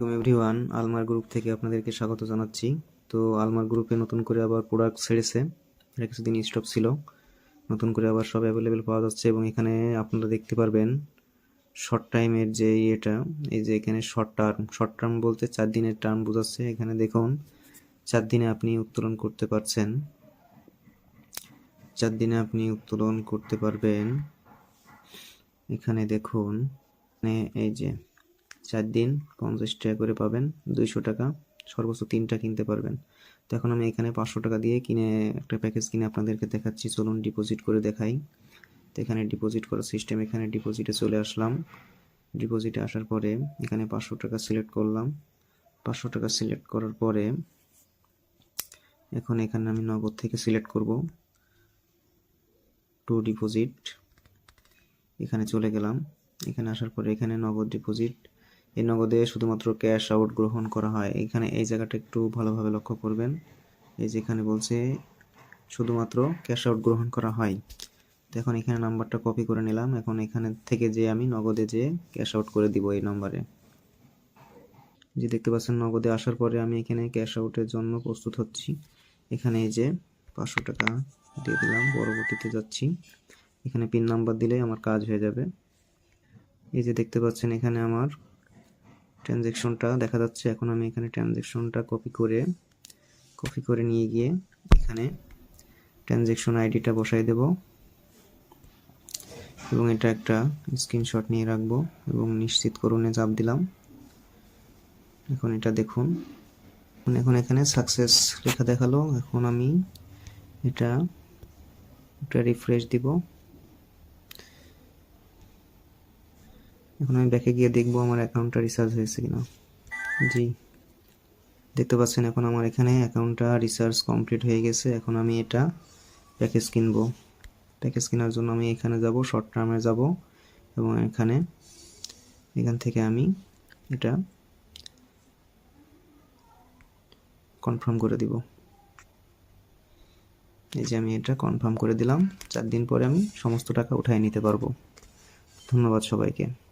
আসসালামু everyone আলমার group থেকে আপনাদেরকে স্বাগত জানাচ্ছি। তো আলমার গ্রুপে নতুন করে আবার প্রোডাক্ট ছেড়েছে। এটা কিছুদিন স্টক ছিল। নতুন করে আবার সব অ্যাভেলেবেল পাওয়া যাচ্ছে এবং এখানে আপনারা দেখতে পারবেন শর্ট টাইমের যে ইয়েটা, এই যে এখানে শর্ট টার্ম শর্ট টার্ম বলতে চার দিনের টার্ম বোঝাচ্ছে। এখানে দেখুন, চার দিনে আপনি উত্তোলন করতে পারছেন। চার দিনে আপনি উত্তোলন করতে পারবেন। এখানে দেখুন এই যে চার দিন পঞ্চাশ টাকা করে পাবেন, দুইশো টাকা, সর্বোচ্চ তিনটা কিনতে পারবেন। তো এখন আমি এখানে পাঁচশো টাকা দিয়ে কিনে একটা প্যাকেজ কিনে আপনাদেরকে দেখাচ্ছি, চলুন ডিপোজিট করে দেখাই। তো এখানে ডিপোজিট করার সিস্টেম এখানে ডিপোজিটে চলে আসলাম। ডিপোজিটে আসার পরে এখানে পাঁচশো টাকা সিলেক্ট করলাম। পাঁচশো টাকা সিলেক্ট করার পরে এখন এখানে আমি নগদ থেকে সিলেক্ট করব। টু ডিপোজিট এখানে চলে গেলাম। এখানে আসার পরে এখানে নগদ ডিপোজিট এই নগদে শুধুমাত্র ক্যাশ আউট গ্রহণ করা হয়। এখানে এই জায়গাটা একটু ভালোভাবে লক্ষ্য করবেন। এই যেখানে বলছে, শুধুমাত্র ক্যাশ আউট গ্রহণ করা হয়। তো এখন এখানে নাম্বারটা কপি করে নিলাম। এখন এখানে থেকে যে আমি নগদে যে ক্যাশ আউট করে দিব এই নম্বরে। যে দেখতে পাচ্ছেন, নগদে আসার পরে আমি এখানে ক্যাশ আউটের জন্য প্রস্তুত হচ্ছি। এখানে এই যে পাঁচশো টাকা দিয়ে দিলাম, পরবর্তীতে যাচ্ছি। এখানে পিন নাম্বার দিলে আমার কাজ হয়ে যাবে। এই যে দেখতে পাচ্ছেন, এখানে আমার ট্রানজেকশনটা দেখা যাচ্ছে এখন আমি এখানে ট্রানজেকশনটা কপি করে কপি করে নিয়ে গিয়ে এখানে ট্রানজেকশন আইডিটা বসাই দেব এবং এটা একটা স্ক্রিনশট নিয়ে রাখব এবং নিশ্চিত করুনে চাপ দিলাম। এখন এটা দেখুন। এখন এখানে সাকসেস লেখা দেখাল, এখন আমি এটা একটা রিফ্রেশ দিব। এখন আমি ব্যাকে গিয়ে দেখব আমার অ্যাকাউন্টটা রিচার্জ হয়েছে কিনা। জি। দেখতে পাচ্ছেন এখন আমার এখানে অ্যাকাউন্টটা রিচার্জ কমপ্লিট হয়ে গেছে। এখন আমি এটা প্যাকেজ কিনবো। প্যাকেজ কেনার জন্য আমি এখানে যাব শর্ট টার্মে যাব এবং এখানে এখান থেকে আমি এটা কনফার্ম করে দিব। এই যে আমি এটা কনফার্ম করে দিলাম। চার দিন পরে আমি সমস্ত টাকা উঠায় নিতে পারব। ধন্যবাদ সবাইকে।